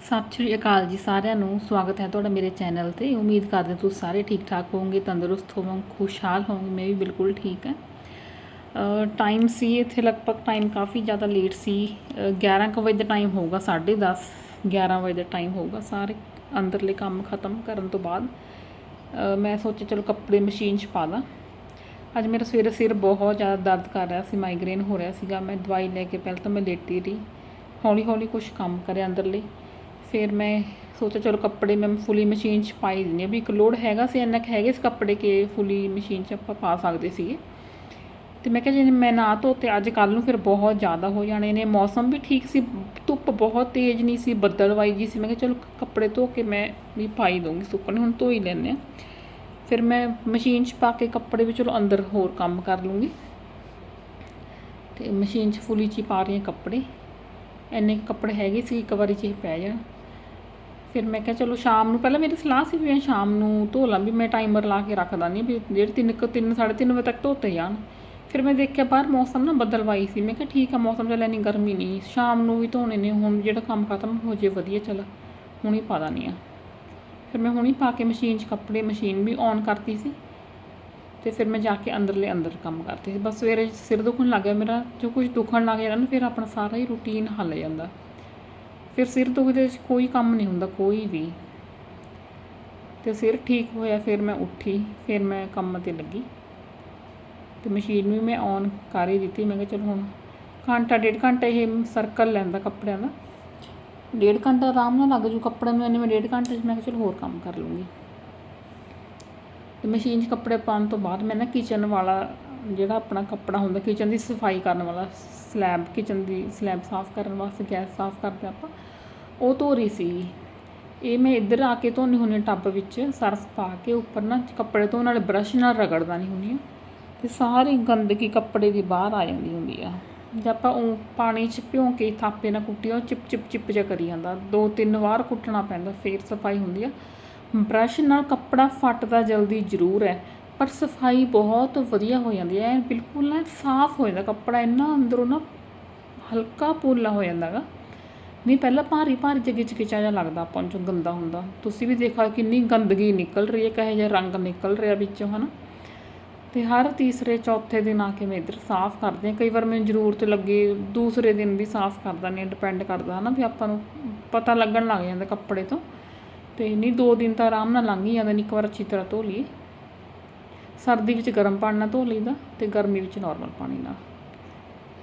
ਸਤਿ ਸ਼੍ਰੀ ਅਕਾਲ ਜੀ ਸਾਰਿਆਂ ਨੂੰ ਸਵਾਗਤ ਹੈ ਤੁਹਾਡਾ ਮੇਰੇ ਚੈਨਲ ਤੇ। ਉਮੀਦ ਕਰਦੇ ਤੁਸੀਂ ਸਾਰੇ ਠੀਕ ਠਾਕ ਹੋਵੋਗੇ ਤੰਦਰੁਸਤ ਹੋਵੋਗੇ ਖੁਸ਼ਹਾਲ ਹੋਵੋਗੇ ਮੈਂ ਵੀ ਬਿਲਕੁਲ ਠੀਕ ਹਾਂ। ਟਾਈਮ ਸੀ ਇੱਥੇ ਲਗਭਗ ਟਾਈਮ ਕਾਫੀ ਜ਼ਿਆਦਾ ਲੇਟ ਸੀ। ਅ, 11 ਕੁ ਵਜੇ ਦਾ ਟਾਈਮ ਹੋਊਗਾ 10:30 11 ਵਜੇ ਦਾ ਟਾਈਮ ਹੋਊਗਾ। ਸਾਰੇ ਅੰਦਰਲੇ ਕੰਮ ਖਤਮ ਕਰਨ ਤੋਂ ਬਾਅਦ ਮੈਂ ਸੋਚਿਆ ਚਲੋ ਕੱਪੜੇ ਮਸ਼ੀਨ 'ਚ ਪਾ ਦਾਂ ਅੱਜ ਮੇਰਾ ਸਵੇਰੇ ਸਿਰ ਬਹੁਤ ਜ਼ਿਆਦਾ ਦਰਦ ਕਰ ਰਿਹਾ ਸੀ ਮਾਈਗ੍ਰੇਨ ਹੋ ਰਿਹਾ ਸੀਗਾ। ਮੈਂ ਦਵਾਈ ਲੈ ਕੇ ਪਹਿਲਾਂ ਤਾਂ ਮੈਂ ਲੇਟੀ ਰਹੀ। ਹੌਲੀ ਹੌਲੀ ਕੁਝ ਕੰਮ ਕਰਿਆ ਅੰਦਰਲੇ। ਫਿਰ ਮੈਂ ਸੋਚਿਆ ਚਲੋ ਕੱਪੜੇ ਮੈਂ ਫੁੱਲੀ ਮਸ਼ੀਨ 'ਚ ਪਾਈ ਦਿੰਦੀ ਹਾਂ ਵੀ ਇੱਕ ਲੋਡ ਹੈਗਾ ਸੀ, ਇੰਨਾ ਕੁ ਹੈਗੇ ਸੀ ਕੱਪੜੇ ਕਿ ਫੁੱਲੀ ਮਸ਼ੀਨ 'ਚ ਆਪਾਂ ਪਾ ਸਕਦੇ ਸੀਗੇ। ਤੇ ਮੈਂ ਕਿਹਾ ਜੇ ਮੈਂ ਨਾ ਧੋਤੇ, ਅੱਜ ਕੱਲ ਨੂੰ ਫਿਰ ਬਹੁਤ ਜ਼ਿਆਦਾ ਹੋ ਜਾਣੇ ਨੇ, ਮੌਸਮ ਵੀ ਠੀਕ ਸੀ, ਧੁੱਪ ਬਹੁਤ ਤੇਜ਼ ਨਹੀਂ ਸੀ ਬੱਦਲਵਾਈ ਜੀ ਸੀ, ਮੈਂ ਕਿਹਾ ਚਲੋ ਕੱਪੜੇ ਧੋ ਕੇ ਮੈਂ ਵੀ ਪਾਈ ਦੂੰਗੀ ਸੁੱਕਣੇ, ਹੁਣ ਧੋ ਹੀ ਲੈਂਦੇ ਆ ਫਿਰ ਮੈਂ ਮਸ਼ੀਨ 'ਚ ਪਾ ਕੇ ਕੱਪੜੇ ਵੀ ਚਲੋ ਅੰਦਰ ਹੋਰ ਕੰਮ ਕਰ ਲੂੰਗੀ। ਤੇ ਮਸ਼ੀਨ 'ਚ ਫੁੱਲੀ 'ਚ ਹੀ ਪਾ ਰਹੀ ਹਾਂ ਕੱਪੜੇ, ਇੰਨੇ ਕੁ ਕੱਪੜੇ ਹੈਗੇ ਸੀ, ਇੱਕ ਵਾਰੀ 'ਚ ਹੀ ਪੈ ਜਾਣ। ਫਿਰ ਮੈਂ ਕਿਹਾ ਚਲੋ ਸ਼ਾਮ ਨੂੰ, ਪਹਿਲਾਂ ਮੇਰੀ ਸਲਾਹ ਸੀ ਵੀ ਮੈਂ ਸ਼ਾਮ ਨੂੰ ਧੋ ਲਾਂ, ਵੀ ਮੈਂ ਟਾਈਮਰ ਲਾ ਕੇ ਰੱਖ ਦਾਂਗੀ ਵੀ ਜਿਹੜੇ ਤਿੰਨ ਕੁ, ਤਿੰਨ, ਸਾਢੇ ਤਿੰਨ ਵਜੇ ਤੱਕ ਧੋਤੇ ਜਾਣ। ਫਿਰ ਮੈਂ ਦੇਖਿਆ ਬਾਹਰ ਮੌਸਮ ਨਾ ਬਦਲਵਾਈ ਸੀ, ਮੈਂ ਕਿਹਾ ਠੀਕ ਆ, ਮੌਸਮ ਚੱਲ ਇੰਨੀ ਗਰਮੀ ਨਹੀਂ, ਸ਼ਾਮ ਨੂੰ ਵੀ ਧੋਣੇ ਨੇ, ਹੁਣ ਜਿਹੜਾ ਕੰਮ ਖਤਮ ਹੋ ਜੇ ਵਧੀਆ, ਚੱਲ ਹੁਣੀ ਹੀ ਪਾ ਦਾਨੀ ਆ ਫਿਰ ਮੈਂ ਹੁਣੀ ਪਾ ਕੇ ਮਸ਼ੀਨ 'ਚ ਕੱਪੜੇ, ਮਸ਼ੀਨ ਵੀ ਔਨ ਕਰਤੀ ਸੀ, ਤੇ ਫਿਰ ਮੈਂ ਜਾ ਕੇ ਅੰਦਰਲੇ ਅੰਦਰ ਕੰਮ ਕਰਦੀ ਸੀ। ਬਸ ਸਵੇਰੇ ਸਿਰ ਦੁਖਣ ਲੱਗ ਗਿਆ, ਮੇਰਾ ਜੋ ਕੁਝ ਦੁਖਣ ਲੱਗ ਜਾਂਦਾ ਨਾ, ਫਿਰ ਆਪਣਾ ਸਾਰਾ ਹੀ ਰੂਟੀਨ ਹੱਲ ਜਾਂਦਾ। ਫਿਰ ਸਿਰ ਦੁਖਦੇ ਵਿੱਚ ਕੋਈ ਕੰਮ ਨਹੀਂ ਹੁੰਦਾ, ਕੋਈ ਵੀ। ਤੇ ਸਿਰ ਠੀਕ ਹੋਇਆ, ਫਿਰ ਮੈਂ ਉੱਠੀ, ਫਿਰ ਮੈਂ ਕੰਮ ਤੇ ਲੱਗੀ। ਤੇ ਮਸ਼ੀਨ ਵੀ ਮੈਂ ਔਨ ਕਰ ਹੀ ਦਿੱਤੀ, ਮੈਂ ਕਿਹਾ ਚਲੋ ਹੁਣ ਘੰਟਾ, ਡੇਢ ਘੰਟਾ ਇਹ ਸਰਕਲ ਲੈਂਦਾ ਕੱਪੜਿਆਂ ਦਾ। ਡੇਢ ਘੰਟਾ ਆਰਾਮ ਨਾਲ ਲੱਗ ਜੂ ਕੱਪੜੇ ਨੂੰ, ਇੰਨੇ ਮੈਂ ਡੇਢ ਘੰਟੇ 'ਚ ਮੈਂ ਕਿਹਾ ਚਲੋ ਹੋਰ ਕੰਮ ਕਰ ਲੂੰਗੀ। ਤੇ ਮਸ਼ੀਨ 'ਚ ਕੱਪੜੇ ਪਾਉਣ ਤੋਂ ਬਾਅਦ ਮੈਂ ਨਾ ਕਿਚਨ ਵਾਲਾ ਜਿਹੜਾ ਆਪਣਾ ਕੱਪੜਾ ਹੁੰਦਾ ਕਿਚਨ ਦੀ ਸਫ਼ਾਈ ਕਰਨ ਵਾਲਾ ਸਲੈਬ ਕਿਚਨ ਦੀ ਸਲੈਬ ਸਾਫ਼ ਕਰਨ ਵਾਸਤੇ ਗੈਸ ਸਾਫ਼ ਕਰਦੇ ਆਪਾਂ, ਉਹ ਧੋ ਰਹੀ ਸੀ। ਇਹ ਮੈਂ ਇੱਧਰ ਆ ਕੇ ਧੋਨੀ ਹੁੰਦੀ ਹਾਂ ਟੱਬ ਵਿੱਚ, ਸਰਫ ਪਾ ਕੇ ਉੱਪਰ ਨਾ ਕੱਪੜੇ ਧੋਣ ਵਾਲੇ ਬਰਸ਼ ਨਾਲ ਰਗੜਦਾ ਨਹੀਂ ਹੁੰਦੀ ਹਾਂ, ਤੇ ਸਾਰੀ ਗੰਦਗੀ ਕੱਪੜੇ ਦੀ ਬਾਹਰ ਆ ਜਾਂਦੀ ਹੁੰਦੀ ਆ। ਜੇ ਆਪਾਂ ਉਹ ਪਾਣੀ 'ਚ ਭਿਉਂ ਕੇ ਥਾਪੇ ਨਾਲ ਕੁੱਟੀਆ ਉਹ ਚਿਪ ਚਿਪ ਚਿਪ ਜਿਹਾ ਕਰੀ ਜਾਂਦਾ। ਦੋ ਤਿੰਨ ਵਾਰ ਕੁੱਟਣਾ ਪੈਂਦਾ, ਫੇਰ ਸਫ਼ਾਈ ਹੁੰਦੀ ਆ। ਬ੍ਰਸ਼ ਨਾਲ ਕੱਪੜਾ ਫੱਟਦਾ ਜਲਦੀ ਜ਼ਰੂਰ ਹੈ। ਪਰ ਸਫ਼ਾਈ ਬਹੁਤ ਵਧੀਆ ਹੋ ਜਾਂਦੀ ਹੈ ਬਿਲਕੁਲ ਨਾ ਸਾਫ਼ ਹੋ ਜਾਂਦਾ ਕੱਪੜਾ, ਇੰਨਾ ਅੰਦਰੋਂ ਨਾ ਹਲਕਾ ਪੋਲਾ ਹੋ ਜਾਂਦਾ ਗਾ। ਨਹੀਂ, ਪਹਿਲਾਂ ਭਾਰੀ ਭਾਰੀ ਜਿਹੀ ਗਿਚਗਿਚਾ ਜਿਹਾ ਲੱਗਦਾ ਆਪਾਂ ਨੂੰ ਗੰਦਾ ਹੁੰਦਾ। ਤੁਸੀਂ ਵੀ ਦੇਖਿਆ ਕਿੰਨੀ ਗੰਦਗੀ ਨਿਕਲ ਰਹੀ ਹੈ, ਕਹੇ ਜਿਹਾ ਰੰਗ ਨਿਕਲ ਰਿਹਾ ਵਿੱਚੋਂ, ਹਨਾ। ਤੇ ਹਰ ਤੀਸਰੇ ਚੌਥੇ ਦਿਨ ਆ ਕੇ ਮੈਂ ਇੱਧਰ ਸਾਫ਼ ਕਰਦੇ ਹਾਂ। ਕਈ ਵਾਰ ਮੈਨੂੰ ਜ਼ਰੂਰਤ ਲੱਗੇ, ਦੂਸਰੇ ਦਿਨ ਵੀ ਸਾਫ਼ ਕਰਦਾ ਨਹੀਂ ਡਿਪੈਂਡ ਕਰਦਾ, ਹਨਾ, ਵੀ ਆਪਾਂ ਨੂੰ ਪਤਾ ਲੱਗਣ ਲੱਗ ਜਾਂਦਾ ਕੱਪੜੇ ਤੋਂ। ਤੇ ਨਹੀਂ, ਦੋ ਦਿਨ ਤਾਂ ਆਰਾਮ ਨਾਲ ਲੰਘ ਹੀ ਜਾਂਦੇ ਨੇ, ਇੱਕ ਵਾਰ ਅੱਛੀ ਤਰ੍ਹਾਂ ਧੋ ਲਈਏ। ਸਰਦੀ ਵਿੱਚ ਗਰਮ ਪਾਣੀ ਨਾਲ ਧੋ ਲਈਦਾ ਤੇ ਗਰਮੀ ਵਿੱਚ ਨਾਰਮਲ ਪਾਣੀ ਨਾਲ।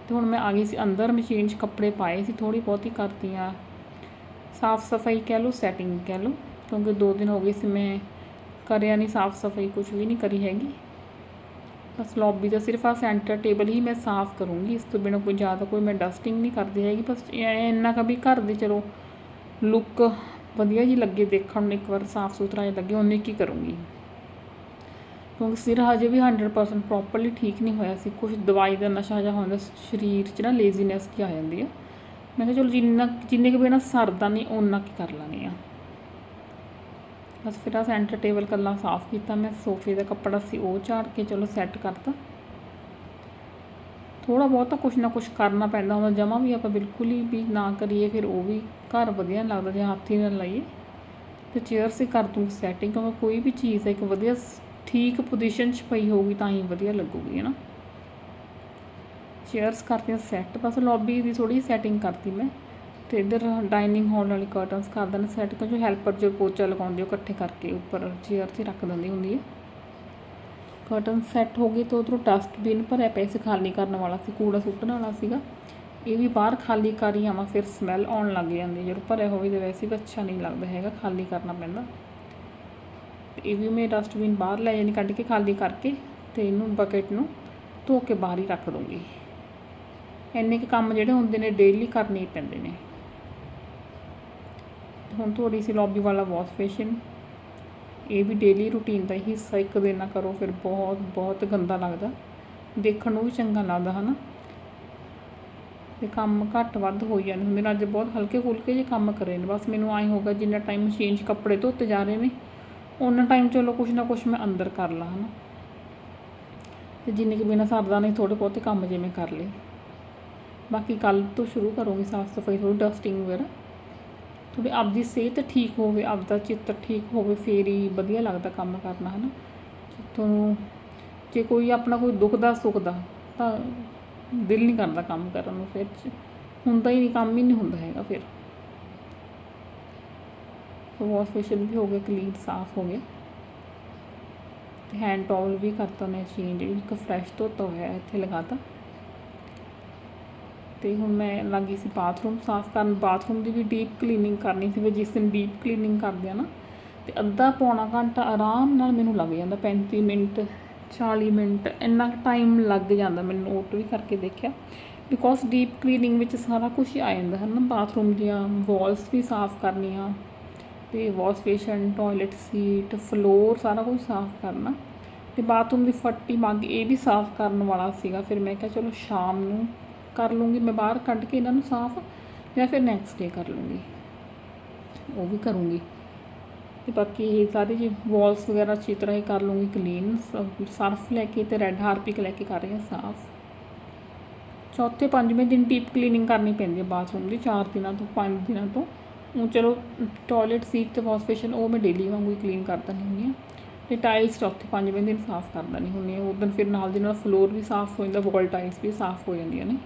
ਤੇ ਹੁਣ ਮੈਂ ਆ ਗਈ ਸੀ ਅੰਦਰ ਮਸ਼ੀਨ 'ਚ ਕੱਪੜੇ ਪਾਏ ਸੀ ਥੋੜੀ ਬਹੁਤੀ ਕਰਤੀ ਆ ਸਾਫ਼ ਸਫ਼ਾਈ ਕਹਿ ਲਓ ਸੈਟਿੰਗ ਕਹਿ ਲਓ, ਕਿਉਂਕਿ ਦੋ ਦਿਨ ਹੋ ਗਏ ਸੀ ਮੈਂ ਕਰਿਆ ਨਹੀਂ ਸਾਫ਼ ਸਫ਼ਾਈ ਕੁਝ ਵੀ ਨਹੀਂ ਕਰੀ ਹੈਗੀ। ਬਸ ਲੌਬੀ ਦਾ ਸਿਰਫ ਆ ਸੈਂਟਰ ਟੇਬਲ ਹੀ ਮੈਂ ਸਾਫ਼ ਕਰੂੰਗੀ, ਇਸ ਤੋਂ ਬਿਨਾਂ ਕੋਈ ਜ਼ਿਆਦਾ ਕੋਈ ਮੈਂ ਡਸਟਿੰਗ ਨਹੀਂ ਕਰਦੀ ਹੈਗੀ, ਬਸ ਇੰਨਾ ਕੁ ਵੀ ਘਰ ਦੀ ਚਲੋ ਲੁੱਕ ਵਧੀਆ ਜੀ ਲੱਗੇ ਦੇਖਣ ਨੂੰ, ਇੱਕ ਵਾਰ ਸਾਫ਼ ਸੁਥਰਾ ਜਿਹਾ ਲੱਗੇ ਉਨੀ ਕੀ ਕਰੂੰਗੀ। ਕਿਉਂਕਿ ਸਿਰ ਹਜੇ ਵੀ 100% ਪ੍ਰੋਪਰਲੀ ਠੀਕ ਨਹੀਂ ਹੋਇਆ ਸੀ। ਕੁਝ ਦਵਾਈ ਦਾ ਨਸ਼ਾ ਜਿਹਾ ਹੁੰਦਾ ਸਰੀਰ 'ਚ ਨਾ ਲੇਜ਼ੀਨੈਸ ਕੀ ਆ ਜਾਂਦੀ ਆ। ਮੈਂ ਕਿਹਾ ਚਲੋ ਜਿੰਨਾ ਜਿੰਨੇ ਕੁ ਬਿਨਾਂ ਸਰਦਾ ਨਹੀਂ, ਓਨਾ ਕੀ ਕਰ ਲੈਣੀ ਆ। ਬਸ ਫਿਰ ਆ ਸੈਂਟਰ ਟੇਬਲ ਕੱਲਾ ਸਾਫ਼ ਕੀਤਾ ਮੈਂ, ਸੋਫੇ ਦਾ ਕੱਪੜਾ ਸੀ ਉਹ ਝਾੜ ਕੇ ਚਲੋ ਸੈੱਟ ਕਰਤਾ। ਥੋੜਾ ਬਹੁਤਾ ਕੁਛ ਨਾ ਕੁਛ ਕਰਨਾ ਪੈਂਦਾ ਹੁੰਦਾ, ਜਮਾ ਵੀ ਆਪਾਂ ਬਿਲਕੁਲ ਹੀ ਵੀ ਨਾ ਕਰੀਏ, ਫਿਰ ਉਹ ਵੀ ਘਰ ਵਧੀਆ ਨਹੀਂ ਲੱਗਦਾ, ਜੇ ਹੱਥ ਨਾਲ ਲਾਈਏ। ਤੇ ਚੇਅਰ ਸੀ ਕਰ ਦੂੰਗੀ ਸੈਟਿੰਗ ਕਿਉਂਕਿ ਕੋਈ ਵੀ ਚੀਜ਼ ਹੈ ਇੱਕ ਵਧੀਆ ਠੀਕ ਪੋਜੀਸ਼ਨ 'ਚ ਪਈ ਹੋਊਗੀ ਤਾਂ ਹੀ ਵਧੀਆ ਲੱਗੂਗੀ, ਹੈ ਨਾ? ਚੇਅਰਸ ਕਰਤੀਆਂ ਸੈੱਟ ਬਸ ਲੌਬੀ ਦੀ ਥੋੜੀ ਸੈਟਿੰਗ ਕਰਤੀ ਮੈਂ। ਤੇ ਇਧਰ ਡਾਈਨਿੰਗ ਹਾਲ ਵਾਲੀ ਕਰਟਨਸ ਕਰ ਦੇਣਾ ਸੈੱਟ ਕਿਉਂਕਿ ਹੈਲਪਰ ਜੋ ਪੋਚਾ ਲਗਾਉਂਦੇ ਹੋ ਇਕੱਠੇ ਕਰਕੇ ਉੱਪਰ ਚੇਅਰ 'ਤੇ ਰੱਖ ਦਿੰਦੀ ਹੁੰਦੀ ਹੈ। ਕਰਟਨ ਸੈੱਟ ਹੋ ਗਏ ਤਾਂ ਉਧਰੋਂ ਡਸਟਬਿਨ ਭਰਿਆ ਪਿਆ ਸੀ ਖਾਲੀ ਕਰਨ ਵਾਲਾ ਸੀ, ਕੂੜਾ ਸੁੱਟਣ ਵਾਲਾ ਸੀਗਾ। ਇਹ ਵੀ ਬਾਹਰ ਖਾਲੀ ਕਰ ਹੀ ਆਵਾਂ, ਫਿਰ ਸਮੈਲ ਆਉਣ ਲੱਗ ਜਾਂਦੀ ਹੈ। ਜਦੋਂ ਭਰਿਆ ਹੋਵੇ ਤਾਂ ਵੈਸੇ ਵੀ ਅੱਛਾ ਨਹੀਂ ਲੱਗਦਾ ਹੈਗਾ, ਖਾਲੀ ਕਰਨਾ ਪੈਂਦਾ। ਇਹ ਵੀ ਮੈਂ ਡਸਟਬਿਨ ਬਾਹਰ ਲੈ ਜਾਣੀ, ਕੱਢ ਕੇ ਖਾਲੀ ਕਰਕੇ ਤੇ ਇਹਨੂੰ ਬਕਟ ਨੂੰ ਧੋ ਕੇ ਬਾਹਰ ਹੀ ਰੱਖ ਦੂੰਗੀ ਇੰਨੇ ਕੁ ਕੰਮ ਜਿਹੜੇ ਹੁੰਦੇ ਨੇ ਡੇਲੀ ਕਰਨੇ ਹੀ ਪੈਂਦੇ ਨੇ। ਹੁਣ ਥੋੜੀ ਸੀ ਲੌਬੀ ਵਾਲਾ ਵਾਸ਼ ਬੇਸਿਨ ਇਹ ਵੀ ਡੇਲੀ ਰੂਟੀਨ ਦਾ ਹੀ ਹਿੱਸਾ, ਇੱਕ ਦਿਨ ਨਾ ਕਰੋ, ਫਿਰ ਬਹੁਤ ਬਹੁਤ ਗੰਦਾ ਲੱਗਦਾ। ਦੇਖਣ ਨੂੰ ਵੀ ਚੰਗਾ ਲੱਗਦਾ, ਹਨਾ? ਤੇ ਕੰਮ ਘੱਟ ਵੱਧ ਹੋਈ ਜਾਂਦੇ ਹੁੰਦੇ ਨੇ, ਅੱਜ ਬਹੁਤ ਹਲਕੇ ਫੁਲਕੇ ਜਿਹੇ ਕੰਮ ਕਰੇ ਨੇ, ਬਸ ਮੈਨੂੰ ਆਏ ਹੋਗਾ ਜਿੰਨਾ ਟਾਈਮ ਮਸ਼ੀਨ 'ਚ ਕੱਪੜੇ ਧੋਤੇ ਜਾ ਰਹੇ ਨੇ ਉਹਨਾਂ ਟਾਈਮ ਚਲੋ ਕੁਛ ਨਾ ਕੁਛ ਮੈਂ ਅੰਦਰ ਕਰ ਲਾਂ ਹੈ ਨਾ ਤੇ ਜਿੰਨੇ ਕਿ ਬਿਨਾਂ ਸਰਦਾ ਨਹੀਂ ਥੋੜੇ ਬਹੁਤੇ ਕੰਮ ਜਿਵੇਂ ਕਰ ਲਏ। ਬਾਕੀ ਕੱਲ ਤੋਂ ਸ਼ੁਰੂ ਕਰੂੰਗੀ ਸਾਫ਼ ਸਫ਼ਾਈ ਥੋੜੀ ਡਸਟਿੰਗ ਵਗੈਰਾ। ਤੁਹਾਡੀ ਆਪਦੀ ਸਿਹਤ ਠੀਕ ਹੋਵੇ, ਆਪਦਾ ਚਿੱਤ ਠੀਕ ਹੋਵੇ, ਫੇਰ ਹੀ ਵਧੀਆ ਲੱਗਦਾ ਕੰਮ ਕਰਨਾ ਹੈ ਨਾ ਤੁਹਾਨੂੰ ਜੇ ਕੋਈ ਆਪਣਾ ਕੋਈ ਦੁੱਖ ਦਾ, ਸੁੱਖ ਦਾ, ਤਾਂ ਦਿਲ ਨਹੀਂ ਕਰਦਾ ਕੰਮ ਕਰਨ ਨੂੰ, ਫਿਰ ਹੁੰਦਾ ਹੀ ਨਹੀਂ, ਕੰਮ ਹੀ ਨਹੀਂ ਹੁੰਦਾ ਹੈਗਾ ਫਿਰ। ਵਾਸ਼ ਫੇਸ਼ੀਅਲ ਵੀ ਹੋ ਗਿਆ ਕਲੀਨ ਸਾਫ਼ ਹੋ ਗਿਆ ਤੇ ਹੈਂਡ ਟਾਵਲ ਵੀ ਕਰਤਾ ਮੈਂ ਚੇਂਜ ਇੱਕ ਫਰੈਸ਼ ਧੋਤਾ ਹੋਇਆ ਇੱਥੇ ਲਗਾਤਾ। ਤੇ ਹੁਣ ਮੈਂ ਲੱਗੀ ਸੀ ਬਾਥਰੂਮ ਸਾਫ਼ ਕਰਨ ਬਾਥਰੂਮ ਦੀ ਵੀ ਡੀਪ ਕਲੀਨਿੰਗ ਕਰਨੀ ਸੀ, ਵੀ ਜਿਸ ਦਿਨ ਡੀਪ ਕਲੀਨਿੰਗ ਕਰਦੇ ਆ ਨਾ, ਤੇ ਅੱਧਾ ਪੌਣਾ ਘੰਟਾ ਆਰਾਮ ਨਾਲ ਮੈਨੂੰ ਲੱਗ ਜਾਂਦਾ 35 ਮਿੰਟ 40 ਮਿੰਟ, ਇੰਨਾ ਟਾਈਮ ਲੱਗ ਜਾਂਦਾ ਮੈਨੂੰ ਨੋਟ ਵੀ ਕਰਕੇ ਦੇਖਿਆ। ਬਿਕੋਜ਼ ਡੀਪ ਕਲੀਨਿੰਗ ਵਿੱਚ ਸਾਰਾ ਕੁਝ ਆ ਜਾਂਦਾ ਹੈ ਨਾ ਬਾਥਰੂਮ ਦੀਆਂ ਵਾਲਸ ਵੀ ਸਾਫ਼ ਕਰਨੀਆਂ ਤੇ wash basin toilet seat floor ਸਾਰਾ ਕੁਝ ਸਾਫ਼ ਕਰਨਾ। ਤੇ ਬਾਥਰੂਮ ਦੀ ਫੱਟੀ ਮੱਗ ਇਹ ਵੀ ਸਾਫ਼ ਕਰਨ ਵਾਲਾ ਸੀਗਾ। ਫਿਰ ਮੈਂ ਕਿਹਾ ਚਲੋ ਸ਼ਾਮ ਨੂੰ ਕਰ ਲੂੰਗੀ, ਮੈਂ ਬਾਹਰ ਕੱਢ ਕੇ ਇਹਨਾਂ ਨੂੰ ਸਾਫ਼, ਜਾਂ ਫਿਰ ਨੈਕਸਟ ਡੇ ਕਰ ਲੂੰਗੀ। ਉਹ ਵੀ ਕਰੂੰਗੀ। ਤੇ ਬਾਕੀ ਇਹ ਸਾਰੇ ਜੀ ਵਾਲਸ ਵਗੈਰਾ ਅੱਛੀ ਤਰ੍ਹਾਂ ਹੀ ਕਰ ਲੂੰਗੀ ਕਲੀਨ ਸਰਫ ਲੈ ਕੇ ਤੇ ਰੈੱਡ ਹਾਰਪਿਕ ਲੈ ਕੇ ਕਰ ਰਹੀ ਹਾਂ ਸਾਫ਼। ਚੌਥੇ ਪੰਜਵੇਂ ਦਿਨ ਡੀਪ ਕਲੀਨਿੰਗ ਕਰਨੀ ਪੈਂਦੀ ਹੈ ਬਾਥਰੂਮ ਦੀ 4 ਦਿਨਾਂ ਤੋਂ 5 ਦਿਨਾਂ ਤੋਂ। ਉਹ ਚਲੋ ਟਾਇਲਟ ਸੀਟ ਤੇ ਵਾਸ਼ ਬੇਸ਼ਨ ਉਹ ਮੈਂ ਡੇਲੀ ਵਾਂਗੂ ਹੀ ਕਲੀਨ ਕਰ ਦਿੰਦੀ ਹੁੰਦੀ ਹਾਂ। ਅਤੇ ਟਾਈਲਸ ਚੌਥੇ ਪੰਜਵੇਂ ਦਿਨ ਸਾਫ਼ ਕਰ ਦਿੰਦੀ ਹੁੰਦੀ ਹਾਂ। ਉਦੋਂ ਫਿਰ ਨਾਲ ਦੀ ਨਾਲ ਫਲੋਰ ਵੀ ਸਾਫ਼ ਹੋ ਜਾਂਦਾ ਵਾਲ ਟਾਈਲਸ ਵੀ ਸਾਫ਼ ਹੋ ਜਾਂਦੀਆਂ ਨੇ।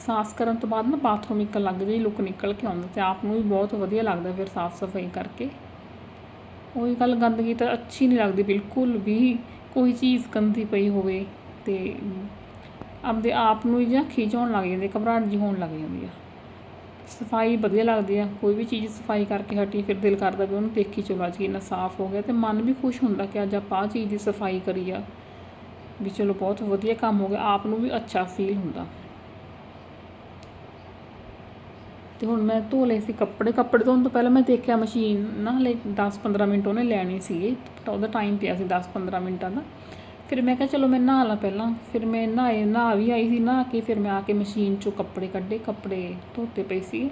ਸਾਫ਼ ਕਰਨ ਤੋਂ ਬਾਅਦ ਨਾ ਬਾਥਰੂਮ ਇੱਕ ਅਲੱਗ ਜਿਹੀ ਲੁੱਕ ਨਿਕਲ ਕੇ ਆਉਂਦਾ ਤੇ ਆਪ ਨੂੰ ਵੀ ਬਹੁਤ ਵਧੀਆ ਲੱਗਦਾ ਫਿਰ ਸਾਫ਼ ਸਫ਼ਾਈ ਕਰਕੇ। ਉਹੀ ਗੱਲ ਗੰਦਗੀ ਤਾਂ ਅੱਛੀ ਨਹੀਂ ਲੱਗਦੀ, ਬਿਲਕੁਲ ਵੀ ਕੋਈ ਚੀਜ਼ ਗੰਦੀ ਪਈ ਹੋਵੇ ਤੇ ਆਪਦੇ ਆਪ ਨੂੰ ਹੀ ਜਾਂ ਖਿਝ ਹੋਣ ਲੱਗ ਜਾਂਦੀ, ਘਬਰਾਹਟ ਜਿਹੀ ਹੋਣ ਲੱਗ ਜਾਂਦੀ ਆ। ਸਫ਼ਾਈ ਵਧੀਆ ਲੱਗਦੀ ਆ, ਕੋਈ ਵੀ ਚੀਜ਼ ਸਫ਼ਾਈ ਕਰਕੇ ਹਟੀ, ਫਿਰ ਦਿਲ ਕਰਦਾ ਵੀ ਉਹਨੂੰ ਦੇਖੀ ਚਲੋ, ਅੱਜ ਕਿੰਨਾ ਸਾਫ਼ ਹੋ ਗਿਆ ਤੇ ਮਨ ਵੀ ਖੁਸ਼ ਹੁੰਦਾ ਕਿ ਅੱਜ ਆਪਾਂ ਆਹ ਚੀਜ਼ ਦੀ ਸਫ਼ਾਈ ਕਰੀ ਆ, ਵੀ ਚਲੋ ਬਹੁਤ ਵਧੀਆ ਕੰਮ ਹੋ ਗਿਆ, ਆਪ ਨੂੰ ਵੀ ਅੱਛਾ ਫੀਲ ਹੁੰਦਾ। ਤੇ ਹੁਣ ਮੈਂ ਧੋ ਲਏ ਸੀ ਕੱਪੜੇ ਕੱਪੜੇ ਧੋਣ ਤੋਂ ਪਹਿਲਾਂ ਮੈਂ ਦੇਖਿਆ ਮਸ਼ੀਨ ਨਾ ਹਲੇ 10-15 ਮਿੰਟ ਉਹਨੇ ਲੈਣੀ ਸੀਗੇ ਤਾਂ ਉਹਦਾ ਟਾਈਮ ਪਿਆ ਸੀ 10-15 ਮਿੰਟਾਂ ਦਾ। ਫਿਰ ਮੈਂ ਕਿਹਾ ਚਲੋ ਮੈਂ ਨਹਾ ਲਾਂ ਪਹਿਲਾਂ। ਫਿਰ ਮੈਂ ਨਹਾਏ, ਨਹਾ ਵੀ ਆਈ ਸੀ, ਨਹਾ ਕੇ ਫਿਰ ਮੈਂ ਆ ਕੇ ਮਸ਼ੀਨ 'ਚੋਂ ਕੱਪੜੇ ਕੱਢੇ, ਕੱਪੜੇ ਧੋਤੇ ਪਏ ਸੀ।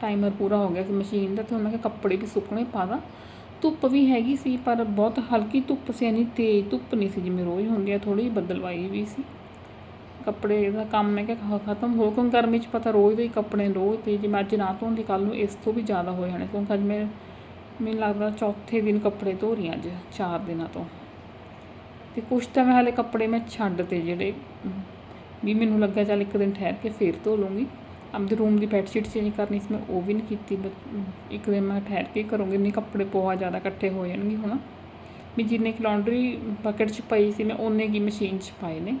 ਟਾਈਮਰ ਪੂਰਾ ਹੋ ਗਿਆ ਸੀ ਮਸ਼ੀਨ ਦਾ, ਤੇ ਹੁਣ ਮੈਂ ਕਿਹਾ ਕੱਪੜੇ ਵੀ ਸੁੱਕਣੇ ਪਾ ਦਾਂ। ਧੁੱਪ ਵੀ ਹੈਗੀ ਸੀ, ਪਰ ਬਹੁਤ ਹਲਕੀ ਧੁੱਪ ਸੀ ਨਹੀਂ ਤੇਜ਼ ਧੁੱਪ ਨਹੀਂ ਸੀ ਜਿਵੇਂ ਰੋਜ਼ ਹੁੰਦੀ ਆ ਥੋੜੀ ਬਦਲਵਾਈ ਵੀ ਸੀ। ਕੱਪੜੇ ਦਾ ਕੰਮ ਮੈਂ ਕਿਹਾ ਖਤਮ ਹੋ ਕਿਉਂ, ਗਰਮੀ 'ਚ ਪਤਾ ਰੋਜ਼ ਦੇ ਹੀ ਕੱਪੜੇ ਰੋਜ਼ ਤੇ ਜੇ ਮੈਂ ਅੱਜ ਨਾ ਧੋਣ ਦੀ ਕੱਲ ਨੂੰ ਇਸ ਤੋਂ ਵੀ ਜ਼ਿਆਦਾ ਹੋ ਜਾਣੇ, ਕਿਉਂਕਿ ਅੱਜ ਮੈਂ, ਮੈਨੂੰ ਲੱਗਦਾ ਚੌਥੇ ਦਿਨ ਕੱਪੜੇ ਧੋ ਰਹੀ ਹਾਂ ਅੱਜ, ਚਾਰ ਦਿਨਾਂ ਤੋਂ। ਤੇ ਕੁਛ ਤਾਂ ਮੈਂ ਹਾਲੇ ਕੱਪੜੇ ਮੈਂ ਛੱਡ ਤੇ ਜਿਹੜੇ ਵੀ ਮੈਨੂੰ ਲੱਗਾ ਚੱਲ ਇੱਕ ਦਿਨ ਠਹਿਰ ਕੇ ਫੇਰ ਧੋ ਲੂੰਗੀ ਆਪਦੇ ਰੂਮ ਦੀ ਬੈੱਡ ਸ਼ੀਟ ਚੇਂਜ ਕਰਨੀ ਸੀ ਮੈਂ ਉਹ ਵੀ ਨਹੀਂ ਕੀਤੀ ਬਸ, ਇੱਕ ਦਿਨ ਮੈਂ ਠਹਿਰ ਕੇ ਕਰੂੰਗੀ ਨਹੀਂ ਕੱਪੜੇ ਬਹੁਤ ਜ਼ਿਆਦਾ ਇਕੱਠੇ ਹੋ ਜਾਣਗੇ ਹੁਣ। ਵੀ ਜਿੰਨੇ ਕਿ ਲਾਂਡਰੀ ਬਕਟ 'ਚ ਪਈ ਸੀ ਮੈਂ ਓਨੇ ਕੀ ਮਸ਼ੀਨ 'ਚ ਪਾਏ ਨੇ।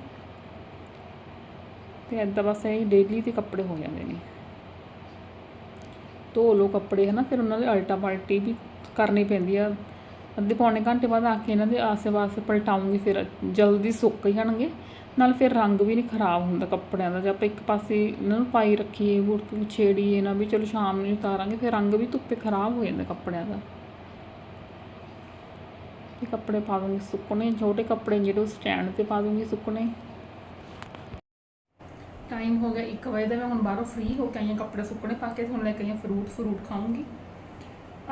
ਤੇ ਐਦਾਂ ਬਸ ਇਹ ਡੇਲੀ ਦੇ ਕੱਪੜੇ ਹੋ ਜਾਂਦੇ ਨੇ। ਧੋ ਲਓ ਕੱਪੜੇ ਹਨਾ ਫਿਰ ਉਹਨਾਂ ਦੇ ਅਲਟਾ ਪਲਟੀ ਵੀ ਕਰਨੀ ਪੈਂਦੀ ਆ। ਅੱਧੇ ਪੌਣੇ ਘੰਟੇ ਬਾਅਦ ਆ ਕੇ ਇਹਨਾਂ ਦੇ ਆਸੇ-ਪਾਸੇ ਪਲਟਾਉਂਗੀ, ਫਿਰ ਜਲਦੀ ਸੁੱਕ ਜਾਣਗੇ। ਨਾਲ ਫਿਰ ਰੰਗ ਵੀ ਨਹੀਂ ਖਰਾਬ ਹੁੰਦਾ ਕੱਪੜਿਆਂ ਦਾ, ਜੇ ਆਪਾਂ ਇੱਕ ਪਾਸੇ ਇਹਨਾਂ ਨੂੰ ਪਾਈ ਰੱਖੀਏ ਬੁਰਕ ਛੇੜੀਏ ਨਾ ਵੀ ਚਲੋ ਸ਼ਾਮ ਨੂੰ ਉਤਾਰਾਂਗੇ, ਫਿਰ ਰੰਗ ਵੀ ਧੁੱਪੇ ਖਰਾਬ ਹੋ ਜਾਂਦਾ ਕੱਪੜਿਆਂ ਦਾ। ਇਹ ਕੱਪੜੇ ਪਾ ਦੂੰਗੀ ਸੁੱਕਣੇ, ਛੋਟੇ ਕੱਪੜੇ ਜਿਹੜੇ ਉਹ ਸਟੈਂਡ ਤੇ ਪਾ ਦੂੰਗੀ ਸੁੱਕਣੇ। ਟਾਈਮ ਹੋ ਗਿਆ 1 ਵਜੇ ਦਾ, ਮੈਂ ਹੁਣ ਬਾਹਰੋਂ ਫ੍ਰੀ ਹੋ ਕੇ ਆਈ ਹਾਂ ਕੱਪੜੇ ਸੁੱਕਣੇ ਪਾ ਕੇ ਹੁਣ ਲੈ ਕੇ ਆਈ ਹਾਂ ਫਰੂਟ ਫਰੂਟ ਖਾਵਾਂਗੀ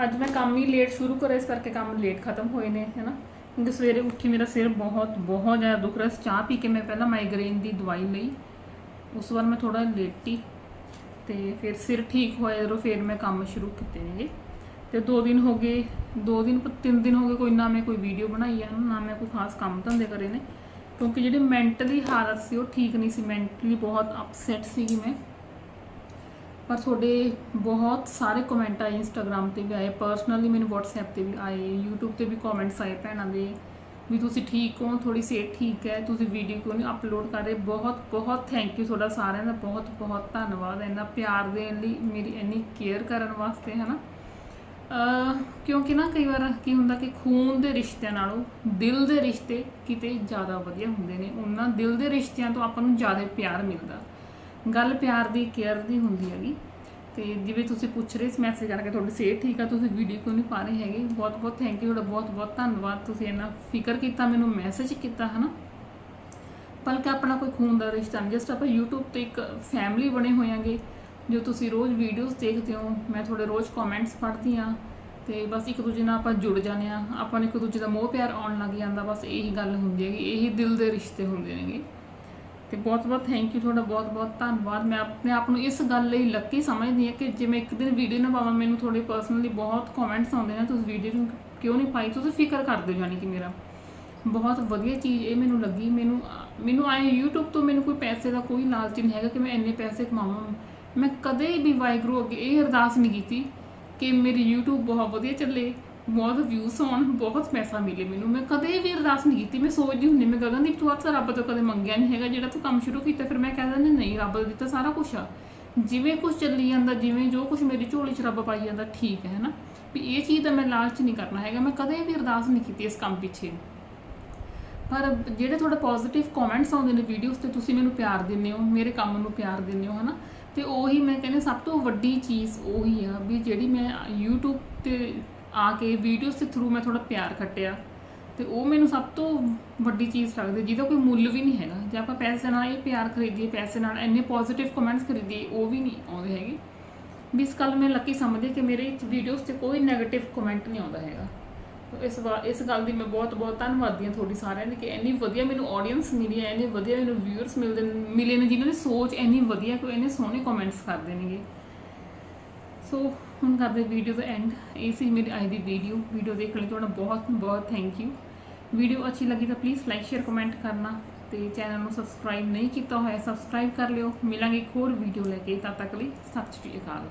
ਅੱਜ ਮੈਂ ਕੰਮ ਹੀ ਲੇਟ ਸ਼ੁਰੂ ਕਰਿਆ ਇਸ ਕਰਕੇ ਕੰਮ ਲੇਟ ਖਤਮ ਹੋਏ ਨੇ ਹੈਨਾ ਕਿਉਂਕਿ ਸਵੇਰੇ ਉੱਠੀ ਮੇਰਾ ਸਿਰ ਬਹੁਤ ਬਹੁਤ ਜ਼ਿਆਦਾ ਦੁਖ ਰਿਹਾ ਸੀ। ਚਾਹ ਪੀ ਕੇ ਮੈਂ ਪਹਿਲਾਂ ਮਾਈਗ੍ਰੇਨ ਦੀ ਦਵਾਈ ਲਈ, ਉਸ ਤੋਂ ਬਾਅਦ ਮੈਂ ਥੋੜਾ ਲੇਟੀ ਤੇ ਫਿਰ ਸਿਰ ਠੀਕ ਹੋਇਆ ਜਦੋਂ ਫਿਰ ਮੈਂ ਕੰਮ ਸ਼ੁਰੂ ਕੀਤੇ ਨੇਗੇ ਤੇ ਦੋ ਦਿਨ ਹੋ ਗਏ, ਦੋ ਦਿਨ ਤਿੰਨ ਦਿਨ ਹੋ ਗਏ ਕੋਈ ਨਾ ਮੈਂ ਕੋਈ ਵੀਡੀਓ ਬਣਾਈ ਆ, ਨਾ ਮੈਂ ਕੋਈ ਖਾਸ ਕੰਮ ਧੰਦੇ ਕਰੇ ਨੇ। ਕਿਉਂਕਿ ਜਿਹੜੀ ਮੈਂਟਲੀ ਹਾਲਤ ਸੀ ਉਹ ਠੀਕ ਨਹੀਂ ਸੀ ਮੈਂਟਲੀ ਬਹੁਤ ਅਪਸੈਟ ਸੀਗੀ ਮੈਂ। ਪਰ ਤੁਹਾਡੇ ਬਹੁਤ ਸਾਰੇ ਕਮੈਂਟ ਆਏ ਇੰਸਟਾਗ੍ਰam ਤੇ ਵੀ ਆਏ ਪਰਸਨਲੀ ਮੈਨੂੰ WhatsApp ਤੇ ਵੀ ਆਏ, YouTube ਤੇ ਵੀ ਕਮੈਂਟਸ ਆਏ ਭੈਣਾਂ ਦੇ ਵੀ ਤੁਸੀਂ ਠੀਕ ਹੋ ਥੋੜੀ ਸਿਹਤ ਠੀਕ ਹੈ, ਤੁਸੀਂ ਵੀਡੀਓ ਕਿਉਂ ਨਹੀਂ ਅਪਲੋਡ ਕਰ ਰਹੇ? ਬਹੁਤ ਬਹੁਤ ਥੈਂਕ ਯੂ ਤੁਹਾਡਾ ਸਾਰਿਆਂ ਦਾ, ਬਹੁਤ ਬਹੁਤ ਧੰਨਵਾਦ ਇੰਨਾ ਪਿਆਰ ਦੇਣ ਲਈ, ਮੇਰੀ ਇੰਨੀ ਕੇਅਰ ਕਰਨ ਵਾਸਤੇ ਹੈ ਨਾ ਕਿਉਂਕਿ ਨਾ ਕਈ ਵਾਰ ਕੀ ਹੁੰਦਾ ਕਿ ਖੂਨ ਦੇ ਰਿਸ਼ਤਿਆਂ ਨਾਲੋਂ ਦਿਲ ਦੇ ਰਿਸ਼ਤੇ ਕਿਤੇ ਜ਼ਿਆਦਾ ਵਧੀਆ ਹੁੰਦੇ ਨੇ। ਉਹਨਾਂ ਦਿਲ ਦੇ ਰਿਸ਼ਤਿਆਂ ਤੋਂ ਆਪਾਂ ਨੂੰ ਜ਼ਿਆਦਾ ਪਿਆਰ ਮਿਲਦਾ। ਗੱਲ ਪਿਆਰ ਦੀ, ਕੇਅਰ ਦੀ ਹੁੰਦੀ ਹੈਗੀ। ਤੇ ਜਿਵੇਂ ਤੁਸੀਂ ਪੁੱਛ ਰਹੇ ਸੀ ਮੈਸੇਜ ਕਰਕੇ ਤੁਹਾਡੀ ਸਿਹਤ ਠੀਕ ਆ, ਤੁਸੀਂ ਵੀਡੀਓ ਕਿਉਂ ਨਹੀਂ ਪਾ ਰਹੇ ਹੈਗੇ? ਬਹੁਤ ਬਹੁਤ ਥੈਂਕ ਯੂ ਤੁਹਾਡਾ ਬਹੁਤ ਬਹੁਤ ਧੰਨਵਾਦ। ਤੁਸੀਂ ਇੰਨਾ ਫਿਕਰ ਕੀਤਾ, ਮੈਨੂੰ ਮੈਸੇਜ ਕੀਤਾ, ਹਨਾ? ਬਲਕਿ ਆਪਣਾ ਕੋਈ ਖੂਨ ਦਾ ਰਿਸ਼ਤਾ ਨਹੀਂ। ਜਸਟ ਆਪਾਂ YouTube ਤੇ ਇੱਕ ਫੈਮਿਲੀ ਬਣੇ ਹੋਇਆਂਗੇ ਜੋ ਤੁਸੀਂ ਰੋਜ਼ ਵੀਡੀਓਜ਼ ਦੇਖਦੇ ਹੋ। ਮੈਂ ਤੁਹਾਡੇ ਰੋਜ਼ ਕਮੈਂਟਸ ਪੜ੍ਹਦੀ ਆ। ਤੇ ਬਸ ਇੱਕ ਦੂਜੇ ਨਾਲ ਆਪਾਂ ਜੁੜ ਜਾਂਦੇ ਆ। ਆਪਾਂ ਨੂੰ ਇੱਕ ਦੂਜੇ ਦਾ ਮੋਹ ਪਿਆਰ ਆਉਣ ਲੱਗ ਜਾਂਦਾ। ਬਸ ਇਹੀ ਗੱਲ ਹੁੰਦੀ ਹੈਗੀ। ਇਹੀ ਦਿਲ ਦੇ ਰਿਸ਼ਤੇ ਹੁੰਦੇ ਨੇਗੇ। ਤੇ ਬਹੁਤ ਬਹੁਤ ਥੈਂਕ ਯੂ ਤੁਹਾਡਾ ਬਹੁਤ ਬਹੁਤ ਧੰਨਵਾਦ। ਮੈਂ ਆਪਣੇ ਆਪ ਨੂੰ ਇਸ ਗੱਲ ਲਈ ਲੱਕੀ ਸਮਝਦੀ ਹਾਂ ਕਿ ਜੇ ਮੈਂ ਇੱਕ ਦਿਨ ਵੀਡੀਓ ਨਾ ਪਾਵਾਂ, ਮੈਨੂੰ ਤੁਹਾਡੇ ਪਰਸਨਲੀ ਬਹੁਤ ਕਮੈਂਟਸ ਆਉਂਦੇ ਨੇ, ਤੁਸੀਂ ਵੀਡੀਓ ਨੂੰ ਕਿਉਂ ਨਹੀਂ ਪਾਈ? ਤੁਸੀਂ ਫਿਕਰ ਕਰਦੇ ਹੋ ਯਾਨੀ ਕਿ ਮੇਰਾ। ਬਹੁਤ ਵਧੀਆ ਚੀਜ਼ ਇਹ ਮੈਨੂੰ ਲੱਗੀ। ਮੈਨੂੰ ਮੈਨੂੰ ਆਏ YouTube ਤੋਂ ਮੈਨੂੰ ਕੋਈ ਪੈਸੇ ਦਾ ਕੋਈ ਲਾਲਚ ਨਹੀਂ ਹੈਗਾ ਕਿ ਮੈਂ ਇੰਨੇ ਪੈਸੇ ਕਮਾਵਾਂ। ਮੈਂ ਕਦੇ ਵੀ ਵਾਹਿਗੁਰੂ ਅੱਗੇ ਇਹ ਅਰਦਾਸ ਨਹੀਂ ਕੀਤੀ ਕਿ ਮੇਰੀ YouTube ਬਹੁਤ ਵਧੀਆ ਚੱਲੇ। ਬਹੁਤ ਵਿਊਜ਼ ਆਉਣ ਬਹੁਤ ਪੈਸਾ ਮਿਲੇ ਮੈਨੂੰ। ਮੈਂ ਕਦੇ ਵੀ ਅਰਦਾਸ ਨਹੀਂ ਕੀਤੀ। ਮੈਂ ਸੋਚਦੀ ਹੁੰਦੀ ਮੈਂ ਗਗਨਦੀਪ ਤੂੰ ਅਕਸਰ ਰੱਬ ਤੋਂ ਕਦੇ ਮੰਗਿਆ ਨਹੀਂ ਹੈਗਾ। ਜਿਹੜਾ ਤੂੰ ਕੰਮ ਸ਼ੁਰੂ ਕੀਤਾ, ਫਿਰ ਮੈਂ ਕਹਿ ਦਿੰਦੀ ਨਹੀਂ, ਰੱਬ ਦਿੱਤਾ ਸਾਰਾ ਕੁਝ ਆ। ਜਿਵੇਂ ਕੁਝ ਚੱਲੀ ਜਾਂਦਾ, ਜਿਵੇਂ ਜੋ ਕੁਝ ਮੇਰੀ ਝੋਲੀ 'ਚ ਰੱਬ ਪਾਈ ਜਾਂਦਾ, ਠੀਕ ਹੈ ਨਾ ਵੀ ਇਹ ਚੀਜ਼ ਤਾਂ ਮੈਂ ਲਾਲਚ ਨਹੀਂ ਕਰਨਾ ਹੈਗਾ। ਮੈਂ ਕਦੇ ਵੀ ਅਰਦਾਸ ਨਹੀਂ ਕੀਤੀ ਇਸ ਕੰਮ ਪਿੱਛੇ। ਪਰ ਜਿਹੜੇ ਤੁਹਾਡੇ ਪੋਜ਼ਿਟਿਵ ਕਮੈਂਟਸ ਆਉਂਦੇ ਨੇ ਵੀਡੀਓਜ਼ ਤੇ, ਤੁਸੀਂ ਮੈਨੂੰ ਪਿਆਰ ਦਿੰਦੇ ਹੋ, ਮੇਰੇ ਕੰਮ ਨੂੰ ਪਿਆਰ ਦਿੰਦੇ ਹੋ, ਹਨਾ? ਤੇ ਉਹੀ ਮੈਂ ਕਹਿੰਦੀ ਸਭ ਤੋਂ ਵੱਡੀ ਚੀਜ਼ ਉਹੀ ਆ ਵੀ ਜਿਹੜੀ ਮੈਂ YouTube ਤੇ ਆ ਕੇ ਵੀਡੀਓਜ਼ ਦੇ ਥਰੂ ਮੈਂ ਥੋੜਾ ਪਿਆਰ ਖੱਟਿਆ ਤੇ ਉਹ ਮੈਨੂੰ ਸਭ ਤੋਂ ਵੱਡੀ ਚੀਜ਼ ਲੱਗਦੀ, ਜਿਹਦਾ ਕੋਈ ਮੁੱਲ ਵੀ ਨਹੀਂ ਹੈਗਾ। ਜੇ ਆਪਾਂ ਪੈਸੇ ਨਾਲ ਇਹ ਪਿਆਰ ਖਰੀਦੀਏ, ਪੈਸੇ ਨਾਲ ਇੰਨੇ ਪੋਜ਼ਿਟਿਵ ਕਮੈਂਟਸ ਖਰੀਦੀਏ, ਉਹ ਵੀ ਨਹੀਂ ਆਉਂਦੇ ਹੈਗੇ। ਵੀ ਇਸ ਕੱਲ ਮੈਂ ਲੱਕੀ ਸਮਝਦੀ ਕਿ ਮੇਰੇ ਵੀਡੀਓਜ਼ 'ਤੇ ਕੋਈ ਨੈਗੇਟਿਵ ਕਮੈਂਟ ਨਹੀਂ ਆਉਂਦਾ ਹੈਗਾ। ਇਸ ਇਸ ਗੱਲ ਦੀ ਮੈਂ ਬਹੁਤ ਬਹੁਤ ਧੰਨਵਾਦੀ ਹਾਂ ਤੁਹਾਡੀ ਸਾਰਿਆਂ ਦੀ ਕਿ ਇੰਨੀ ਵਧੀਆ ਮੈਨੂੰ ਆਡੀਅੰਸ ਮਿਲੀ ਹੈ, ਇੰਨੇ ਵਧੀਆ ਮੈਨੂੰ ਵਿਊਅਰਸ ਮਿਲਦੇ ਮਿਲੇ ਨੇ, ਜਿਨ੍ਹਾਂ ਦੀ ਸੋਚ ਇੰਨੀ ਵਧੀਆ ਕੋਈ ਇੰਨੇ ਸੋਹਣੇ ਕਮੈਂਟਸ ਕਰਦੇ ਨੇਗੇ। ਸੋ ਹੁਣ ਕਰਦੇ ਵੀਡੀਓ ਦਾ ਐਂਡ ਇਹ ਸੀ ਮੇਰੀ ਅੱਜ ਦੀ ਵੀਡੀਓ ਵੀਡੀਓ ਦੇਖਣ ਲਈ ਤੁਹਾਡਾ ਬਹੁਤ ਬਹੁਤ ਥੈਂਕ ਯੂ ਵੀਡੀਓ ਅੱਛੀ ਲੱਗੀ ਤਾਂ ਪਲੀਜ਼ ਲਾਈਕ ਸ਼ੇਅਰ ਕਮੈਂਟ ਕਰਨਾ ਤੇ ਚੈਨਲ ਨੂੰ ਸਬਸਕ੍ਰਾਈਬ ਨਹੀਂ ਕੀਤਾ ਹੋਇਆ ਸਬਸਕ੍ਰਾਈਬ ਕਰ ਲਿਓ। ਮਿਲਾਂਗੇ ਇੱਕ ਹੋਰ ਵੀਡੀਓ ਲੈ ਕੇ। ਤਦ ਤੱਕ ਲਈ ਸਤਿ ਸ਼੍ਰੀ ਅਕਾਲ।